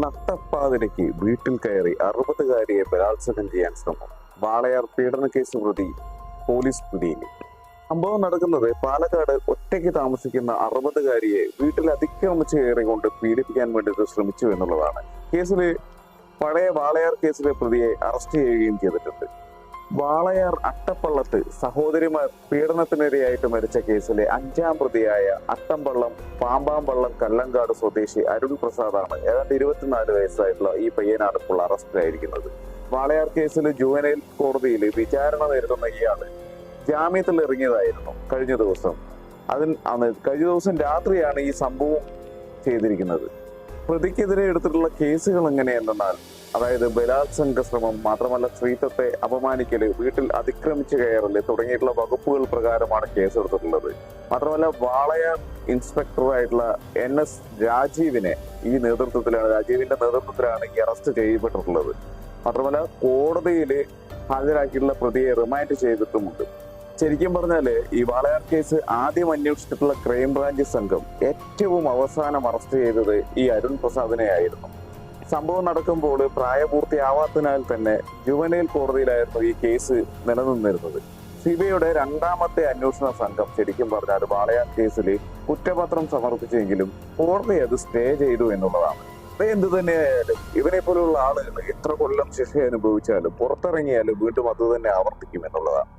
നട്ടപ്പാതിരയ്ക്ക് വീട്ടിൽ കയറി അറുപതുകാരിയെ ബലാത്സംഗം ചെയ്യാൻ ശ്രമം. വാളയാർ കേസ് പ്രതി പോലീസ് പിടിയിൽ സംഭവം നടക്കുന്നത് പാലക്കാട് ഒറ്റയ്ക്ക് താമസിക്കുന്ന അറുപതുകാരിയെ വീട്ടിൽ അതിക്രമിച്ച് കയറിക്കൊണ്ട് പീഡിപ്പിക്കാൻ വേണ്ടിയിട്ട് ശ്രമിച്ചു എന്നുള്ളതാണ്. കേസിലെ പഴയ വാളയാർ കേസിലെ പ്രതിയെ അറസ്റ്റ് ചെയ്യുകയും ചെയ്തിട്ടുണ്ട്. വാളയാർ അട്ടപ്പള്ളത്ത് സഹോദരിമാർ പീഡനത്തിനിരയായിട്ട് മരിച്ച കേസിലെ അഞ്ചാം പ്രതിയായ അട്ടംപള്ളം പാമ്പാമ്പള്ളം കല്ലങ്കാട് സ്വദേശി അരുൺ പ്രസാദാണ്. ഏതാണ്ട് ഇരുപത്തിനാല് വയസ്സായിട്ടുള്ള ഈ പയ്യനാണ് ഇപ്പോൾ അറസ്റ്റിലായിരിക്കുന്നത് വാളയാർ കേസിൽ ജുവനൈൽ കോടതിയിൽ വിചാരണ നേരിടുന്ന ഇയാൾ ജാമ്യത്തിൽ ഇറങ്ങിയതായിരുന്നു കഴിഞ്ഞ ദിവസം. അതിന് കഴിഞ്ഞ ദിവസം രാത്രിയാണ് ഈ സംഭവം ചെയ്തിരിക്കുന്നത്. പ്രതിക്കെതിരെ എടുത്തിട്ടുള്ള കേസുകൾ എങ്ങനെയെന്നാൽ അതായത് ബലാത്സംഗ ശ്രമം മാത്രമല്ല സ്ത്രീത്വത്തെ അപമാനിക്കൽ വീട്ടിൽ അതിക്രമിച്ചു കയറൽ തുടങ്ങിയിട്ടുള്ള വകുപ്പുകൾ പ്രകാരമാണ് കേസെടുത്തിട്ടുള്ളത്. മാത്രമല്ല വാളയാർ ഇൻസ്പെക്ടറായിട്ടുള്ള എൻ എസ് രാജീവിനെ ഈ നേതൃത്വത്തിലാണ് രാജീവിന്റെ നേതൃത്വത്തിലാണ് ഈ അറസ്റ്റ് ചെയ്യപ്പെട്ടിട്ടുള്ളത്. മാത്രമല്ല കോടതിയിൽ ഹാജരാക്കിയിട്ടുള്ള പ്രതിയെ റിമാൻഡ് ചെയ്തിട്ടുമുണ്ട്. ശരിക്കും പറഞ്ഞാൽ ഈ വാളയാർ കേസ് ആദ്യം അന്വേഷിച്ചിട്ടുള്ള ക്രൈംബ്രാഞ്ച് സംഘം ഏറ്റവും അവസാനം അറസ്റ്റ് ചെയ്തത് ഈ അരുൺ പ്രസാദിനെ ആയിരുന്നു. സംഭവം നടക്കുമ്പോൾ പ്രായപൂർത്തിയാവാത്തതിനാൽ തന്നെ ജുവനൈൽ കോടതിയിലായിരുന്നു ഈ കേസ് നിലനിന്നിരുന്നത്. സിബിഐയുടെ രണ്ടാമത്തെ അന്വേഷണ സംഘം ശരിക്കും പറഞ്ഞാൽ വാളയാർ കേസിൽ കുറ്റപത്രം സമർപ്പിച്ചെങ്കിലും കോടതി അത് സ്റ്റേ ചെയ്തു എന്നുള്ളതാണ്. എന്ത് തന്നെയായാലും ഇവനെ പോലുള്ള ആളുകൾ എത്ര കൊല്ലം ശിക്ഷ അനുഭവിച്ചാലും പുറത്തിറങ്ങിയാലും വീണ്ടും അത് തന്നെ ആവർത്തിക്കും എന്നുള്ളതാണ്.